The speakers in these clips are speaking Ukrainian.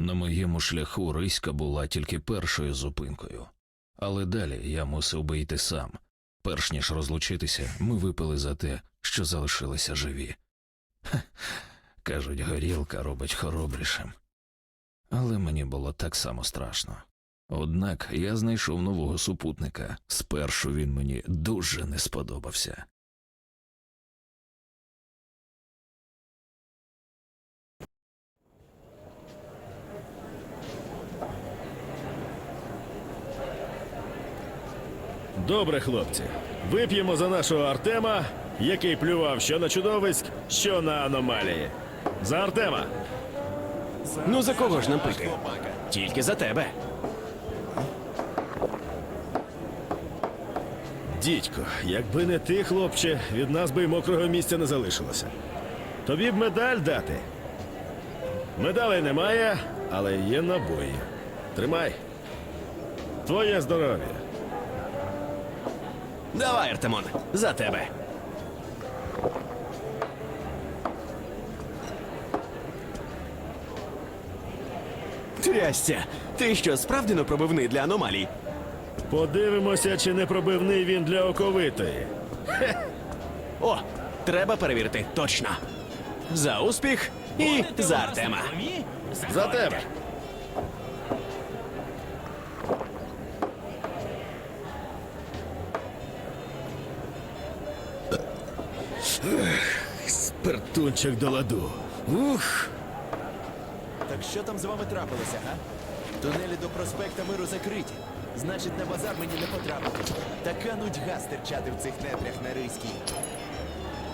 На моєму шляху Риська була тільки першою зупинкою, але далі я мусив би йти сам. Перш ніж розлучитися, ми випили за те, що залишилися живі. Ха, кажуть, горілка робить хоробрішим. Але мені було так само страшно. Однак я знайшов нового супутника. Спершу він мені дуже не сподобався. Добре, хлопці. Вип'ємо за нашого Артема, який плював що на чудовиськ, що на аномалії. За Артема. Ну за кого ж нам пити? Тільки за тебе. Дідько, якби не ти, хлопче, від нас би й мокрого місця не залишилося. Тобі б медаль дати. Медалей немає, але є набої. Тримай. Твоє здоров'я. Давай, Артемон, за тебе. Трясся, ти що, справді пробивний для аномалій? Подивимося, чи не пробивний він для оковитої. О, треба перевірити точно. За успіх і за Артема. За тебе. Спиртунчик до ладу. Ух! Так що там з вами трапилося, га? Тунелі до проспекта миру закриті. Значить, на базар мені не потрапити. Така нудьга стирчати в цих нетрях на Ризькій.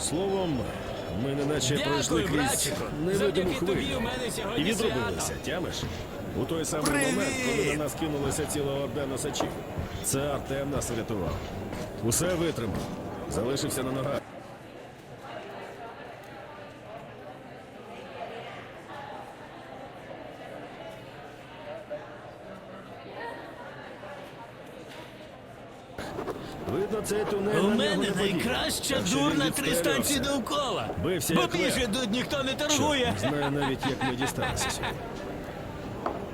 Словом, ми неначе Дякую, пройшли крізь братчику. невидиму Завдяки тобі хвилю. у мене І сьогодні відробилися, свято. тямиш? У той самий Привіт! момент, коли на нас кинулася ціла орда носачів. Це Артем нас врятував. Усе витримав. Залишився на ногах. Цей тунель У на нього мене не найкраща Так що дур на три відстрелявся. станції довкола. Бився Бо як лев. більше тут ніхто не торгує. Знаю навіть, як ми дісталися сюди.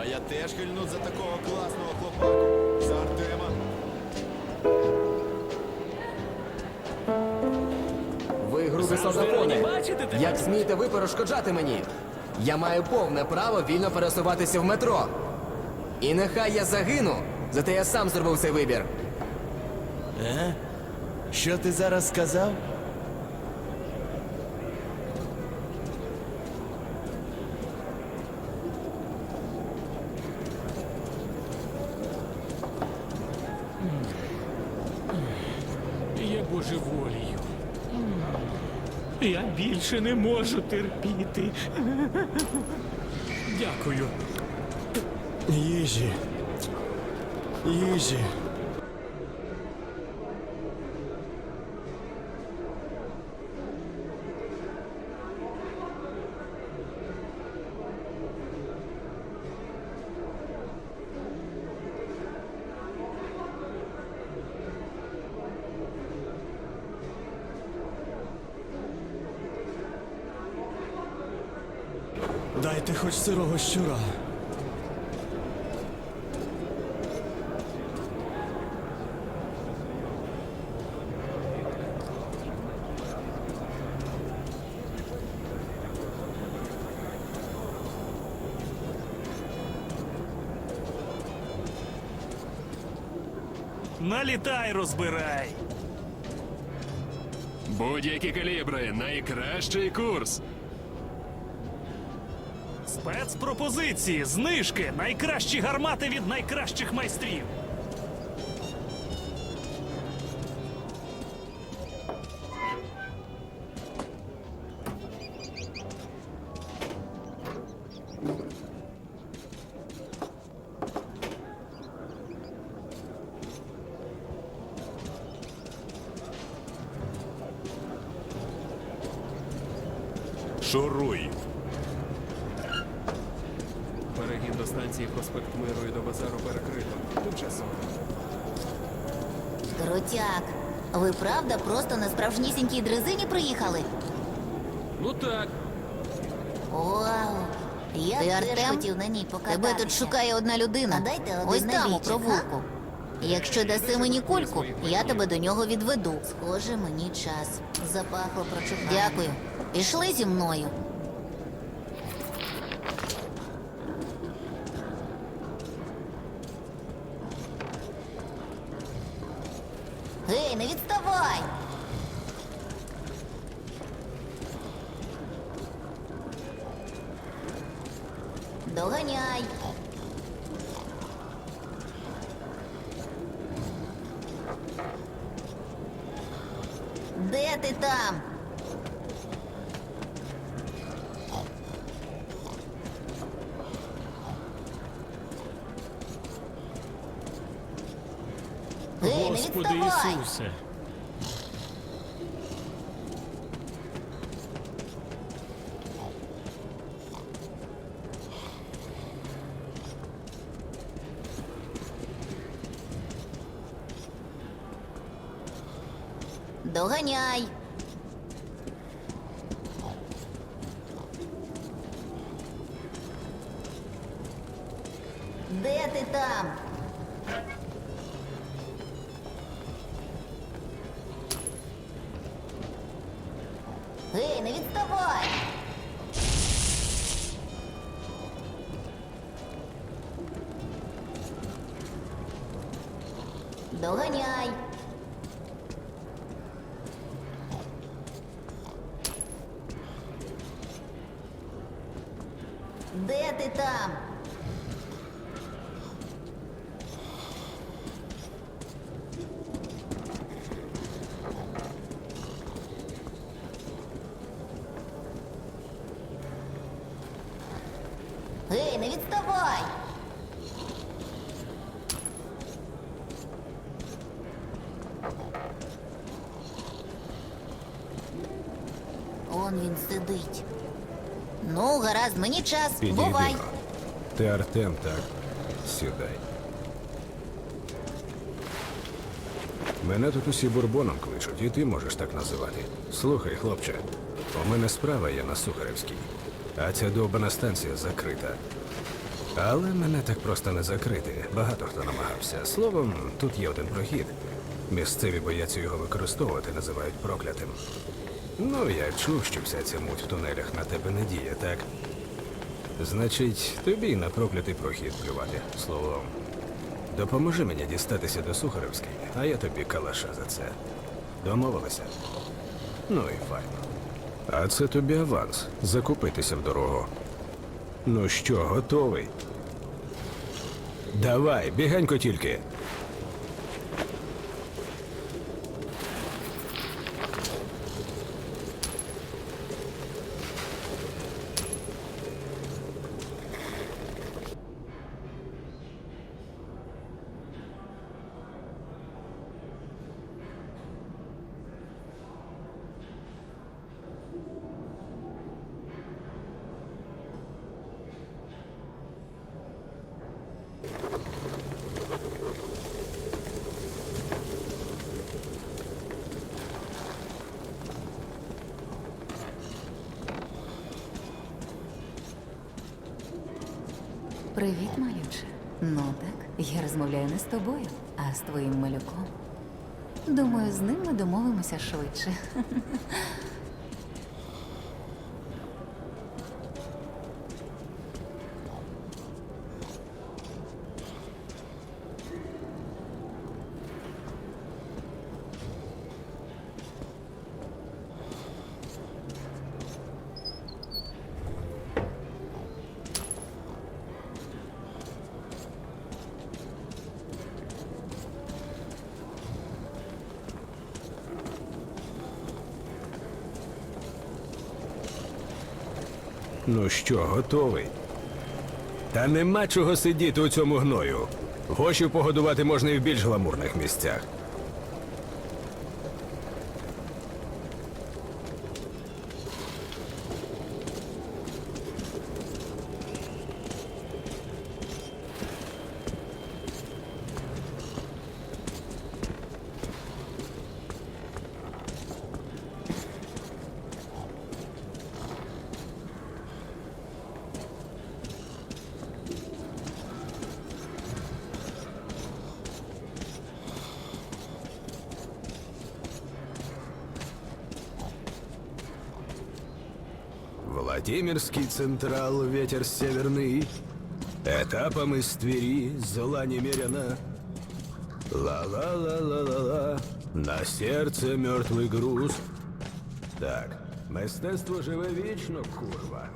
А я теж хильну за такого класного хлопаку. За Артема. Ви грубі солдафони. бачите? Як смієте ви перешкоджати мені? Я маю повне право вільно пересуватися в метро. І нехай я загину, зате я сам зробив цей вибір. Е? Що ти зараз сказав? Я божеволію. Я більше не можу терпіти. Дякую. Їжі. Їжі. Дайте хоч сирого щура. Налітай, розбирай. Будь-які калібри, найкращий курс. Спецпропозиції, знижки, найкращі гармати від найкращих майстрів. Шуруй. Перегін до станції проспект Миру і до базару перекрито. Тимчасово. Крутяк, ви правда просто на справжнісінькій дрезині приїхали? Ну так, Вау! Я Ти теж Артем? хотів на ній покататися. Тебе тут шукає одна людина. А дайте один Ось там у провулку. Якщо даси мені кульку, я тебе до нього відведу. Схоже, мені час. Запахло прочухання. Дякую. Пішли зі мною. Гей, не відставай! Доганяй! Де ти там? Не Господи відставай! Ісусе. Доганяй! Де ти там? Гей, не відставай! Доганяй! Там? Гей, не відставай! Он він сидить. Ну, гаразд, мені час. Бувай. Ти Артем, так? Сідай. Мене тут усі бурбоном кличуть, і ти можеш так називати. Слухай, хлопче, у мене справа є на Сухаревській, а ця довбана станція закрита. Але мене так просто не закрити. Багато хто намагався. Словом, тут є один прохід. Місцеві бояться його використовувати, називають проклятим. Ну, я чув, що вся ця муть в тунелях на тебе не діє, так? Значить, тобі на проклятий прохід плювати, словом. Допоможи мені дістатися до Сухаревської, а я тобі калаша за це. Домовилися? Ну і файно. А це тобі аванс. Закупитися в дорогу. Ну що, готовий? Давай, бігенько тільки. Привіт, малюче. Ну так, я розмовляю не з тобою, а з твоїм малюком. Думаю, з ним ми домовимося швидше. Ну що, готовий? Та нема чого сидіти у цьому гною. Гошів погодувати можна і в більш гламурних місцях. Владимирский Централ, ветер северный. Этапом из Твери зла немерено. Ла-ла-ла-ла-ла-ла, на серце мертвий груз. Так, мистецтво живе вічно, курва.